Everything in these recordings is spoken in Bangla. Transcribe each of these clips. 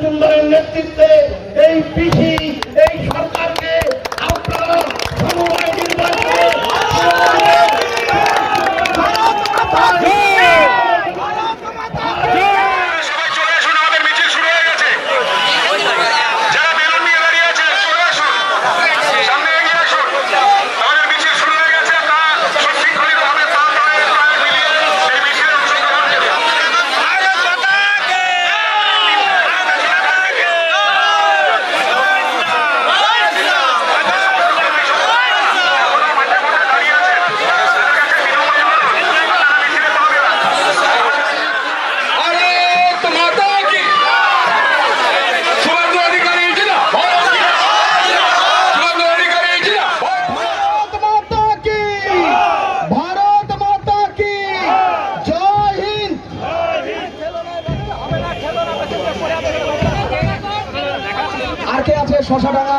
মজুমদারের নেতৃত্বে এই পিসি মশাডাঙ্গা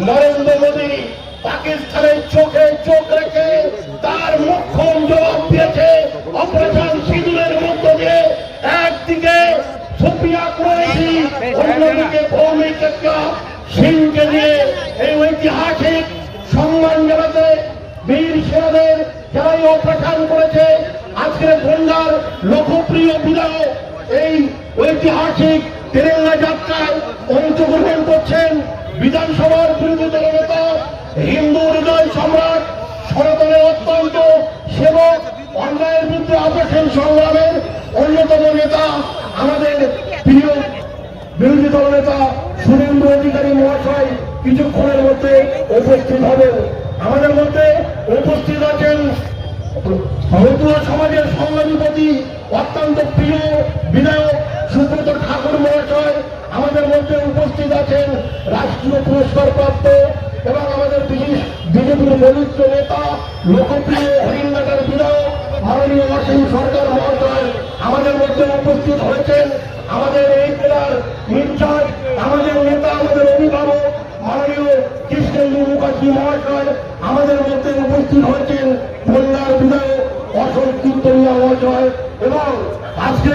নরেন্দ্র মোদী পাকিস্তানের চোখে চোখ রেখে তার মুখ্য জবাব দিয়েছে অপারেশন সিঁদুরের মধ্য দিয়ে। একদিকে অন্যদিকে ভৌমিক সিংকে দিয়ে এই ঐতিহাসিক সম্মান জানাতে বীর সেনাদের যারা অপারেশন করেছে, আজকের লোকপ্রিয় বিধায়ক এই ঐতিহাসিক তেরেঙ্গা যাত্রায় অংশগ্রহণ করছেন বিধানসভার বিরোধী দলের নেতা, হিন্দু হৃদয় সম্রাট সনাতনের অত্যন্ত সেবক, অন্যায়ের বিরুদ্ধে আপসেন সংগ্রামের অন্যতম নেতা আমাদের প্রিয় বিরোধী দল নেতা সুরেন্দ্র অধিকারী মহাশয় কিছুক্ষণের মধ্যে উপস্থিত হবেন। আমাদের মধ্যে উপস্থিত আছেন হতুয়া সমাজের সংগ্রামীপতি অত্যন্ত প্রিয় বিধায়ক সুব্রত ঠাকুর মহাশয় মঞ্চে উপস্থিত আছেন রাষ্ট্রীয় পুরস্কার প্রাপ্ত এবং আমাদের বিজেপির বলিষ্ঠ নেতা, লোকপ্রিয় হরিণঘাটার বিধায়ক, মাননীয় অসীম সরকার মহোদয় আমাদের মধ্যে উপস্থিত হয়েছেন। আমাদের এই জেলার ইনচার্জ, আমাদের নেতা, আমাদের অভিভাবক, মাননীয় কৃষ্ণেন্দু মুখার্জি মহাশয় আমাদের মধ্যে উপস্থিত হয়েছেন। বন্যার বিধায়ক অশোক কীর্তনিয়া মহাশয় এবং আজকে